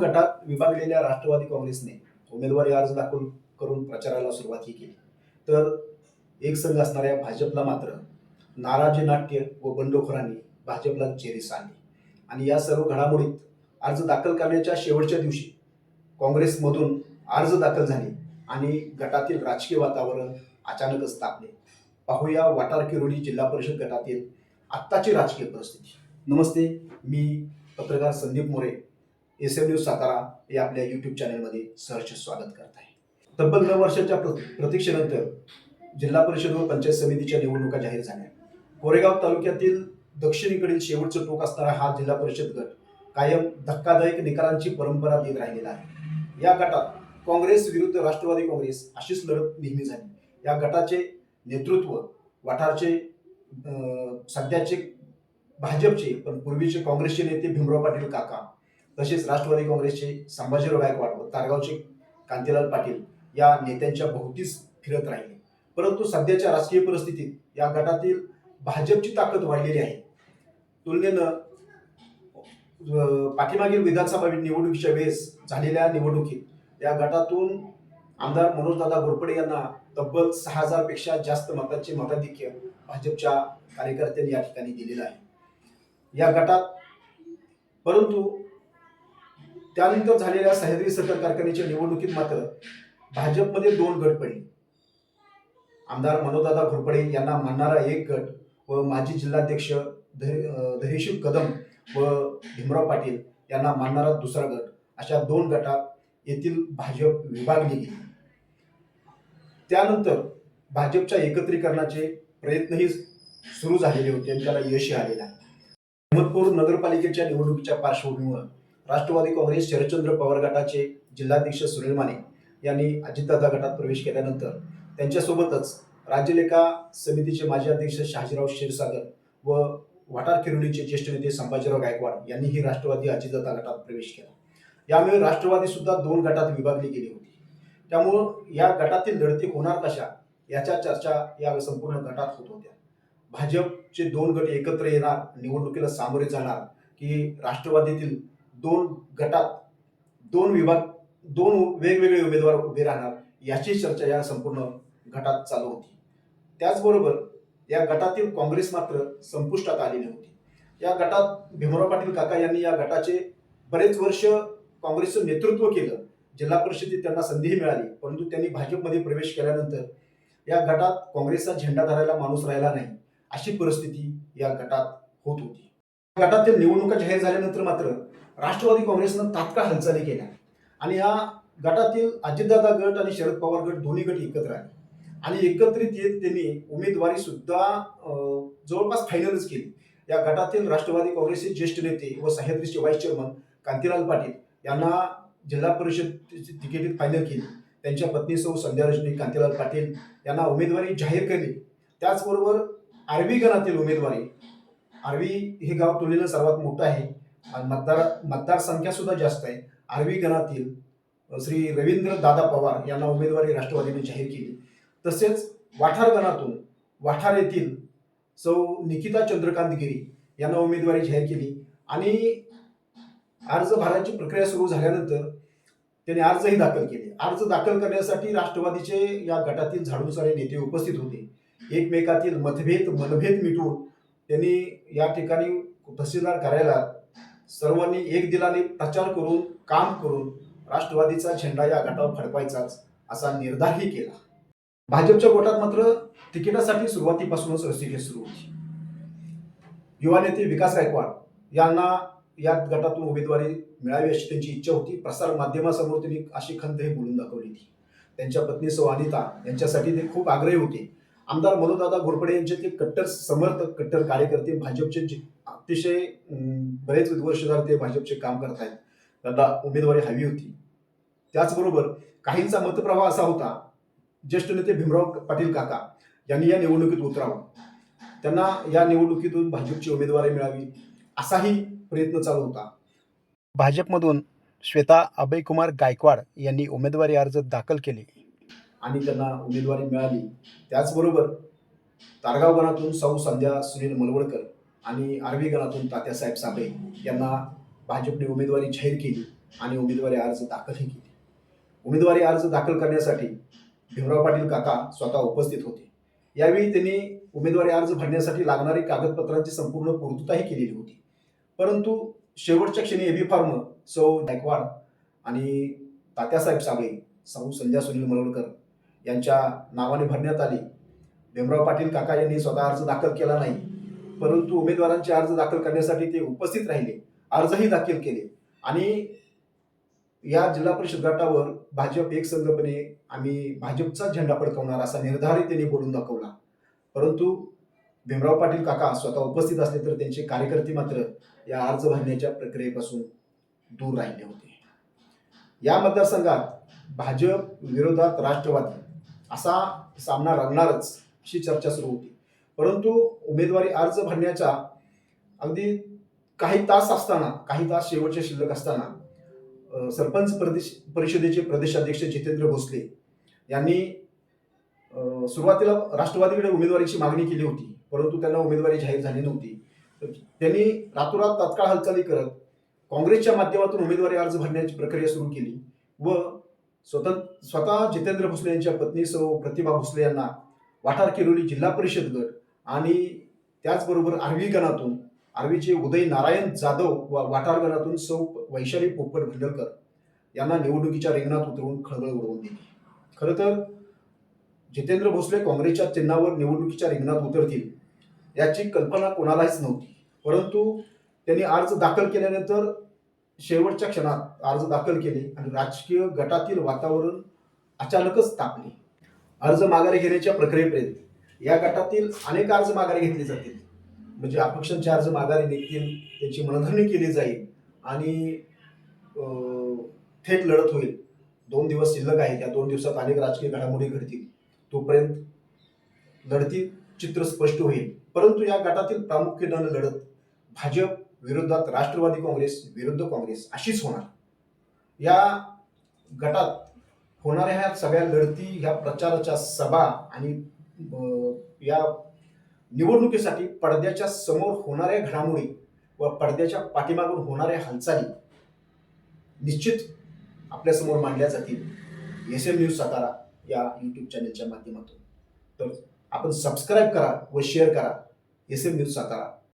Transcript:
गटात विभागलेल्या राष्ट्रवादी काँग्रेसने उमेदवारी अर्ज दाखल करून प्रचाराला सुरुवात ही केली. तर एक संघ असणाऱ्या भाजपला मात्र नाराजी नाट्य व बंडखोरांनी भाजपला चेरीस आणली. आणि या सर्व घडामोडीत अर्ज दाखल करण्याच्या शेवटच्या दिवशी काँग्रेसमधून अर्ज दाखल झाले आणि गटातील राजकीय वातावरण अचानकच तापले. पाहूया वाटार किरोली जिल्हा परिषद गटातील आत्ताची राजकीय परिस्थिती. नमस्ते मी पत्रकार Sandeep More. S M news Satara या आपल्या यूट्यूब चॅनलमध्ये सहर्ष स्वागत करत आहे. तब्बल नऊ वर्षाच्या प्रतीक्षेनंतर जिल्हा परिषद व पंचायत समितीच्या निवडणुका जाहीर झाल्या. कोरेगाव तालुक्यातील दक्षिणेकडील शेवटचं टोक असणारा हा जिल्हा परिषद गट कायम धक्कादायक निकालांची परंपरा देत राहिलेला आहे. या गटात काँग्रेस विरुद्ध राष्ट्रवादी काँग्रेस अशीच लढत नेहमी झाली. या गटाचे नेतृत्व वाठारचे अं, सध्याचे भाजपचे पण पूर्वीचे काँग्रेसचे नेते भीमराव पाटील काका तसेच राष्ट्रवादी काँग्रेसचे संभाजीराव गायकवाड व तारगावचे कांतीलाल पाटील या नेत्यांच्या भोवतीच फिरत राहिले. परंतु सध्याच्या राजकीय परिस्थितीत या गटातील भाजपची ताकद वाढलेली आहे. तुलनेनं पाठीमागील विधानसभा निवडणुकीच्या वेळेस झालेल्या निवडणुकीत या गटातून आमदार मनोजदादा घोरपडे यांना तब्बल सहा हजारपेक्षा जास्त मतांचे मताधिक्य भाजपच्या कार्यकर्त्यांनी या ठिकाणी दिलेलं आहे. या गटात परंतु त्यानंतर झालेल्या सह्याद्री सहकार कारखान्याच्या निवडणुकीत मात्र भाजपमध्ये दोन गट पडले. आमदार मनोदादा घोरपडे यांना मानणारा एक गट व माजी जिल्हाध्यक्ष धैर्य- धैर्यशील कदम व भीमराव पाटील यांना मानणारा दुसरा गट. अशा दोन गटात येथील भाजप विभागली गेली. त्यानंतर भाजपच्या एकत्रीकरणाचे प्रयत्नही सुरू झालेले होते आणि त्याला यश आलेलं आहे. अहमदपूर नगरपालिकेच्या निवडणुकीच्या पार्श्वभूमीवर राष्ट्रवादी काँग्रेस शरदचंद्र पवार गटाचे जिल्हाध्यक्ष सुनील माने यांनी अजितदादा गटात प्रवेश केल्यानंतर त्यांच्यासोबतच राज्यलेखा समितीचे माजी अध्यक्ष शहाजीराव क्षीरसागर व वाटार किरोलीचे ज्येष्ठ नेते संभाजीराव गायकवाड यांनीही राष्ट्रवादी अजितदादा गटात प्रवेश केला. यामुळे राष्ट्रवादी सुद्धा दोन गटात विभागली गेली होती. त्यामुळं या गटातील लढती होणार कशा याच्या चर्चा या संपूर्ण गटात होत होत्या. भाजपचे दोन गट एकत्र येणार निवडणुकीला सामोरे जाणार की राष्ट्रवादीतील दोन गटात दोन विभाग दोन वेगवेगळे उमेदवार उभे राहणार याची चर्चा या संपूर्ण गटात चालू होती. त्याचबरोबर या गटातील काँग्रेस मात्र संपुष्टात आलेली होती. या गटात भीमराव पाटील काका यांनी या गटाचे बरेच वर्ष काँग्रेसचं नेतृत्व केलं. जिल्हा परिषदेत त्यांना संधीही मिळाली परंतु त्यांनी भाजपमध्ये प्रवेश केल्यानंतर या गटात काँग्रेसचा झेंडा धरायला माणूस राहिला नाही अशी परिस्थिती या गटात होत होती. गटातील निवडणुका जाहीर झाल्यानंतर मात्र राष्ट्रवादी काँग्रेसनं तात्काळ हालचाली केल्या. आणि या गटातील अजितदादा गट आणि शरद पवार गट दोन्ही गट एकत्र आले. आणि एकत्रित येत त्यांनी उमेदवारी सुद्धा जवळपास फायनलच केली. या गटातील राष्ट्रवादी काँग्रेसचे ज्येष्ठ नेते व सह्याद्रीचे व्हाईस चेअरमन कांतीलाल पाटील यांना जिल्हा परिषद तिकीट फायनल केली. त्यांच्या पत्नीसह संध्या रजनी कांतीलाल पाटील यांना उमेदवारी जाहीर केली. त्याचबरोबर आरवी गणातील उमेदवारी आरवी हे गाव तुलनेनं सर्वात मोठं आहे. मतदार मतदारसंख्या सुद्धा जास्त आहे. आर्वी गणातील श्री रवींद्र दादा पवार यांना उमेदवारी राष्ट्रवादीने जाहीर केली. तसेच वाठार गणातून वाठार येथील सौ निकिता चंद्रकांत गिरी यांना उमेदवारी जाहीर केली. आणि अर्ज भरायची प्रक्रिया सुरू झाल्यानंतर त्यांनी अर्जही दाखल केले. अर्ज दाखल करण्यासाठी राष्ट्रवादीचे या गटातील झाडूसारे नेते उपस्थित होते. एकमेकातील मतभेद मनभेद मिटवून त्यांनी या ठिकाणी तहसीलदार कार्यालयात सर्वांनी एक दिलाने प्रचार करून काम करून राष्ट्रवादीचा झेंडा या गटावर फडकवायचाच असा निर्धारही केला. भाजपच्या गोटात मात्र तिकिटासाठी सुरुवातीपासूनच रस्सीखेच सुरू होती. युवा नेते विकास गायकवाड यांना या गटातून उमेदवारी मिळावी अशी त्यांची इच्छा होती. प्रसार माध्यमासमोर त्यांनी अशी खंतही बोलून दाखवली होती. त्यांच्या पत्नीसह अनिता यांच्यासाठी ते खूप आग्रही होते. आमदार मनोदादा घोरपडे यांचे ते कट्टर समर्थक कट्टर कार्यकर्ते भाजपचे जे अतिशय बरेच वर्ष झाले ते भाजपचे काम करत आहेत. त्यांना उमेदवारी हवी होती. त्याचबरोबर काहींचा मतप्रवाह असा होता ज्येष्ठ नेते भीमराव पाटील काका यांनी या निवडणुकीत उतरावं. त्यांना या निवडणुकीतून भाजपची उमेदवारी मिळावी असाही प्रयत्न चालू होता. भाजपमधून श्वेता अभयकुमार गायकवाड यांनी उमेदवारी अर्ज दाखल केले. आणि त्यांना उमेदवारी मिळाली. त्याचबरोबर तारगाव गणातून सौ संध्या सुनील मलवडकर आणि आर्वी गणातून तात्यासाहेब साबळे यांना भाजपने उमेदवारी जाहीर केली आणि उमेदवारी अर्ज दाखलही केले. उमेदवारी अर्ज दाखल करण्यासाठी भीमराव पाटील काका स्वतः उपस्थित होते. यावेळी त्यांनी उमेदवारी अर्ज भरण्यासाठी लागणारी कागदपत्रांची संपूर्ण पूर्तताही केलेली होती. परंतु शेवटच्या क्षणी एबी फार्म सौ गायकवाड आणि तात्यासाहेब साबळे सौ संध्या सुनील मलवडकर यांच्या नावाने भरण्यात आली. भीमराव पाटील काका यांनी स्वतः अर्ज दाखल केला नाही. परंतु उमेदवारांचे अर्ज दाखल करण्यासाठी ते उपस्थित राहिले. अर्जही दाखल केले. आणि या जिल्हा परिषद गटावर भाजप एक संघपणे आम्ही भाजपचा झेंडा फडकवणार असा निर्धारित त्यांनी बोलून दाखवला. परंतु भीमराव पाटील काका स्वतः उपस्थित असले तर त्यांचे कार्यकर्ते मात्र या अर्ज भरण्याच्या प्रक्रियेपासून दूर राहिले होते. या मतदारसंघात भाजप विरोधात राष्ट्रवादी असा सामना रंगणारच अशी चर्चा सुरू होती. परंतु उमेदवारी अर्ज भरण्याच्या अगदी काही तास असताना काही तास शेवटचे शिल्लक असताना सरपंच प्रदेश परिषदेचे प्रदेशाध्यक्ष जितेंद्र भोसले यांनी सुरुवातीला राष्ट्रवादीकडे उमेदवारीची मागणी केली होती परंतु त्यांना उमेदवारी जाहीर झाली नव्हती. तर त्यांनी रातोरात तात्काळ हालचाली करत काँग्रेसच्या माध्यमातून उमेदवारी अर्ज भरण्याची प्रक्रिया सुरू केली व स्वतः स्वतः जितेंद्र भोसले यांच्या पत्नी सौ प्रतिभा भोसले यांना वाठार किरोली जिल्हा परिषद गट आणि त्याचबरोबर आर्वी गणातून आर्वीचे उदय नारायण जाधव व वाठार गणातून सौ वैशाली पोपट भिंडलकर यांना निवडणुकीच्या रिंगणात उतरवून खळबळ उडवून दिली. खरं तर जितेंद्र भोसले काँग्रेसच्या चिन्हावर निवडणुकीच्या रिंगणात उतरतील याची कल्पना कोणालाच नव्हती. परंतु त्यांनी अर्ज दाखल केल्यानंतर शेवटच्या क्षणात अर्ज दाखल केले आणि राजकीय गटातील वातावरण अचानकच तापले. अर्ज माघारी घेण्याच्या प्रक्रियेपर्यंत या गटातील अनेक अर्ज माघारी घेतले जातील. म्हणजे अपक्षांचे अर्ज माघारी निघतील त्यांची मनधरणी केली जाईल आणि थेट लढत होईल. दोन दिवस शिल्लक आहे त्या दोन दिवसात अनेक राजकीय घडामोडी घडतील. तोपर्यंत लढती चित्र स्पष्ट होईल. परंतु या गटातील प्रामुख्यानं लढत भाजप विरोधात राष्ट्रवादी काँग्रेस विरुद्ध काँग्रेस अशीच होणार. या गटात होणाऱ्या ह्या सगळ्या लढती ह्या प्रचाराच्या सभा आणि या निवडणुकीसाठी पडद्याच्या समोर होणाऱ्या घडामोडी व पडद्याच्या पाठीमागून होणाऱ्या हालचाली निश्चित आपल्यासमोर मांडल्या जातील. एस एम न्यूज सातारा या यूट्यूब चॅनलच्या माध्यमातून. तर आपण सबस्क्राईब करा व शेअर करा. S M news Satara.